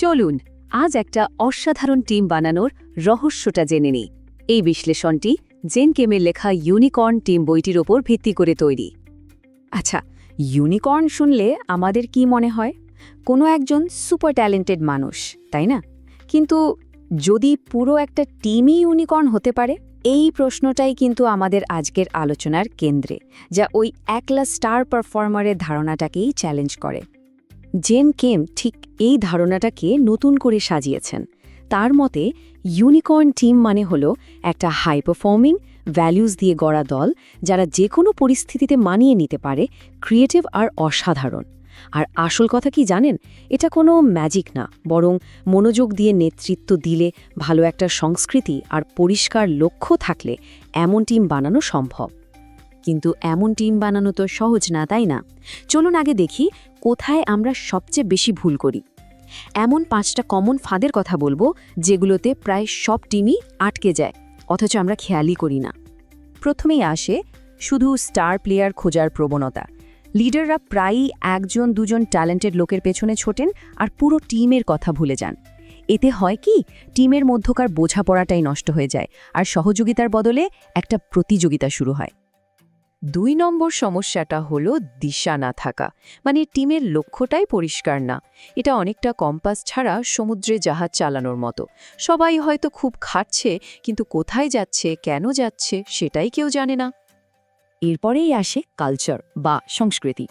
চলুন, আজ একটা অসাধারণ টিম বানানোর রহস্যটা জেনে নিই। এই বিশ্লেষণটি জেন কেমের লেখা ইউনিকর্ন টিম বইটির ওপর ভিত্তি করে তৈরি। আচ্ছা ইউনিকর্ন শুনলে আমাদের কি মনে হয়? কোনো একজন সুপার ট্যালেন্টেড মানুষ, তাই না? কিন্তু যদি পুরো একটা টিমই ইউনিকর্ন হতে পারে, এই প্রশ্নটাই কিন্তু আমাদের আজকের আলোচনার কেন্দ্রে, যা ওই একলা স্টার পারফর্মারের ধারণাটাকেই চ্যালেঞ্জ করে। জেন কেম ঠিক এই ধারণাটাকে নতুন করে সাজিয়েছেন। তার মতে, ইউনিকর্ন টিম মানে হল একটা হাই পারফর্মিং ভ্যালুজ দিয়ে গড়া দল যারা যে কোনো পরিস্থিতিতে মানিয়ে নিতে পারে, ক্রিয়েটিভ আর অসাধারণ। আর আসল কথা কি জানেন? এটা কোনো ম্যাজিক না, বরং মনোযোগ দিয়ে নেতৃত্ব দিলে ভালো একটা সংস্কৃতি আর পরিষ্কার লক্ষ্য থাকলে এমন টিম বানানো সম্ভব। কিন্তু এমন টিম বানানো তো সহজ না, তাই না? চলুন আগে দেখি কোথায় আমরা সবচেয়ে বেশি ভুল করি। এমন পাঁচটা কমন ফাঁদের কথা বলব, যেগুলোতে প্রায় সব টিমই আটকে যায়, অথচ আমরা খেয়ালই করি না। প্রথমেই আসে শুধু স্টার প্লেয়ার খোঁজার প্রবণতা। লিডাররা প্রায়ই একজন, দুজন ট্যালেন্টেড লোকের পেছনে ছোটেন আর পুরো টিমের কথা ভুলে যান। এতে হয় কি টিমের মধ্যকার বোঝাপড়াটাই নষ্ট হয়ে যায় আর সহযোগিতার বদলে একটা প্রতিযোগিতা শুরু হয়। দুই নম্বর সমস্যাটা হলো দিশা না থাকা। মানে টিমের লক্ষ্যটাই পরিষ্কার না। এটা অনেকটা কম্পাস ছাড়া সমুদ্রে জাহাজ চালানোর মতো। সবাই হয়তো খুব খাটছে, কিন্তু কোথায় যাচ্ছে, কেন যাচ্ছে, সেটাই কেউ জানে না। এরপরেই আসে কালচার বা সংস্কৃতি।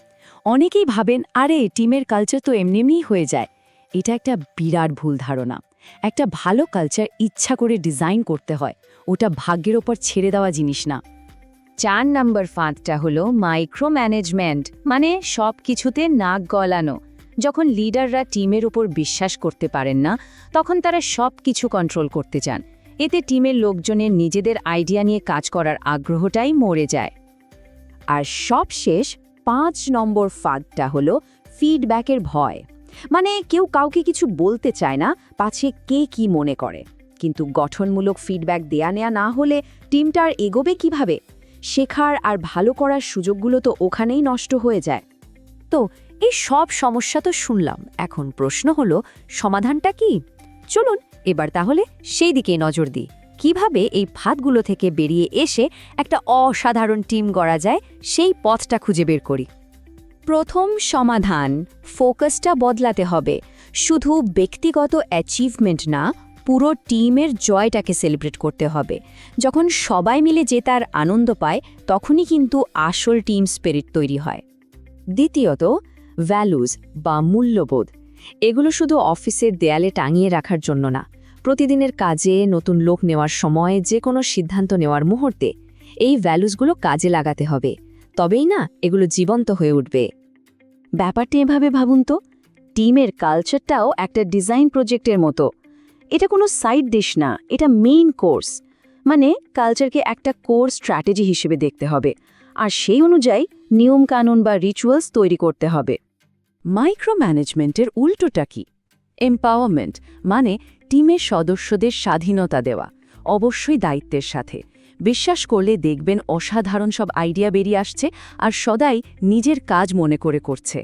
অনেকেই ভাবেন, আরে, টিমের কালচার তো এমনি এমনিই হয়ে যায়। এটা একটা বিরাট ভুল ধারণা। একটা ভালো কালচার ইচ্ছা করে ডিজাইন করতে হয়। ওটা ভাগ্যের ওপর ছেড়ে দেওয়া জিনিস না। চার নাম্বার ফাঁদটা হলো মাইক্রো ম্যানেজমেন্ট মানে সব কিছুতে নাক গলানো। যখন লিডাররা টিমের উপর বিশ্বাস করতে পারেন না, তখন তারা সব কিছু কন্ট্রোল করতে চান। এতে টিমের লোকজনের নিজেদের আইডিয়া নিয়ে কাজ করার আগ্রহটাই মরে যায়। আর সব শেষ পাঁচ নম্বর ফাঁদটা হলো ফিডব্যাকের ভয়। মানে কেউ কাউকে কিছু বলতে চায় না, পাছে কে কি মনে করে। কিন্তু গঠনমূলক ফিডব্যাক দেয়া নেয়া না হলে টিমটার এগোবে কীভাবে? শেখার আর ভালো করার সুযোগগুলো তো ওখানেই নষ্ট হয়ে যায়। তো, এই সব সমস্যা তো শুনলাম। এখন প্রশ্ন হলো, সমাধানটা কি? চলুন, এবার তাহলে সেই দিকে নজর দিই। কীভাবে এই ফাঁদগুলো থেকে বেরিয়ে এসে একটা অসাধারণ টিম গড়া যায়, সেই পথটা খুঁজে বের করি। প্রথম সমাধান, ফোকাসটা বদলাতে হবে। শুধু ব্যক্তিগত অ্যাচিভমেন্ট না পুরো টিমের জয়টাকে সেলিব্রেট করতে হবে। যখন সবাই মিলে জেতার আনন্দ পায়, তখনই কিন্তু আসল টিম স্পিরিট তৈরি হয়। দ্বিতীয়ত ভ্যালুজ বা মূল্যবোধ। এগুলো শুধু অফিসের দেয়ালে টাঙিয়ে রাখার জন্য না। প্রতিদিনের কাজে নতুন লোক নেওয়ার সময় যে কোনো সিদ্ধান্ত নেওয়ার মুহূর্তে এই ভ্যালুসগুলো কাজে লাগাতে হবে। তবেই না, এগুলো জীবন্ত হয়ে উঠবে। ব্যাপারটি এভাবে ভাবুন তো, টিমের কালচারটাও একটা ডিজাইন প্রজেক্টের মতো। এটা কোনো সাইড ডিশ না, এটা মেইন কোর্স মানে কালচারকে একটা কোর স্ট্র্যাটেজি হিসেবে দেখতে হবে। আর সেই অনুযায়ী নিয়মকানুন বা রিচুয়ালস তৈরি করতে হবে। মাইক্রো ম্যানেজমেন্টের উল্টোটা কি? এম্পাওয়ারমেন্ট মানে টিমের সদস্যদের স্বাধীনতা দেওয়া, অবশ্যই দায়িত্বের সাথে। বিশ্বাস করলে দেখবেন অসাধারণ সব আইডিয়া বেরিয়ে আসছে আর সদাই নিজের কাজ মনে করে করছে।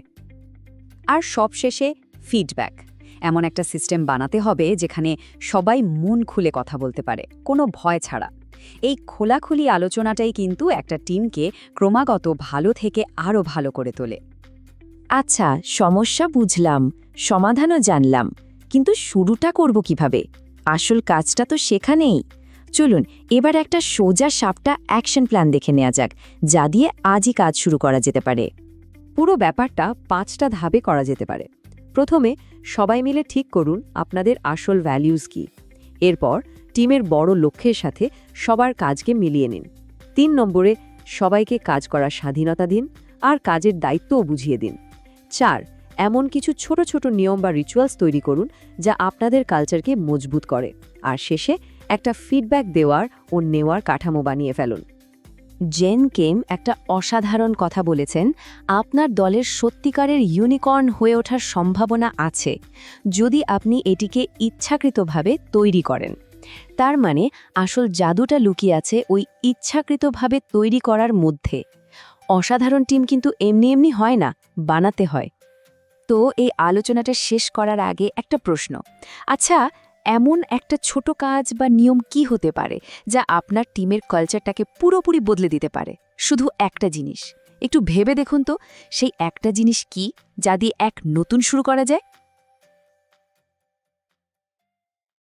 আর সবশেষে ফিডব্যাক এমন একটা সিস্টেম বানাতে হবে যেখানে সবাই মন খুলে কথা বলতে পারে, কোনো ভয় ছাড়া। এই খোলাখুলি আলোচনাটাই কিন্তু একটা টিমকে ক্রমাগত ভালো থেকে আরও ভালো করে তোলে। আচ্ছা সমস্যা বুঝলাম, সমাধানও জানলাম, কিন্তু শুরুটা করব কীভাবে? আসল কাজটা তো সেখানেই। চলুন, এবার একটা সোজা সাপটা অ্যাকশন প্ল্যান দেখে নেওয়া যাক, যা দিয়ে আজই কাজ শুরু করা যেতে পারে। পুরো ব্যাপারটা পাঁচটা ধাপে করা যেতে পারে। প্রথমে সবাই মিলে ঠিক করুন আপনাদের আসল ভ্যালিউজ কি। এরপর টিমের বড় লক্ষ্যের সাথে সবার কাজকে মিলিয়ে নিন। তিন নম্বরে সবাইকে কাজ করার স্বাধীনতা দিন আর কাজের দায়িত্বও বুঝিয়ে দিন। চার, এমন কিছু ছোট ছোট নিয়ম বা রিচুয়ালস তৈরি করুন যা আপনাদের কালচারকে মজবুত করে। আর শেষে একটা ফিডব্যাক দেওয়ার ও নেওয়ার কাঠামো বানিয়ে ফেলুন। জেন কেম একটা অসাধারণ কথা বলেছেন, আপনার দলের সত্যিকারের ইউনিকর্ন হয়ে ওঠার সম্ভাবনা আছে, যদি আপনি এটিকে ইচ্ছাকৃতভাবে তৈরি করেন। তার মানে আসল জাদুটা লুকিয়ে আছে ওই ইচ্ছাকৃতভাবে তৈরি করার মধ্যে। অসাধারণ টিম কিন্তু এমনি এমনি হয় না, বানাতে হয়। তো এই আলোচনাটা শেষ করার আগে একটা প্রশ্ন। আচ্ছা এমন একটা ছোট কাজ বা নিয়ম কি হতে পারে যা আপনার টিমের কালচারটাকে পুরোপুরি বদলে দিতে পারে? শুধু একটা জিনিস। একটু ভেবে দেখুন তো, সেই একটা জিনিস কি যা দিয়ে এক নতুন শুরু করা যায়?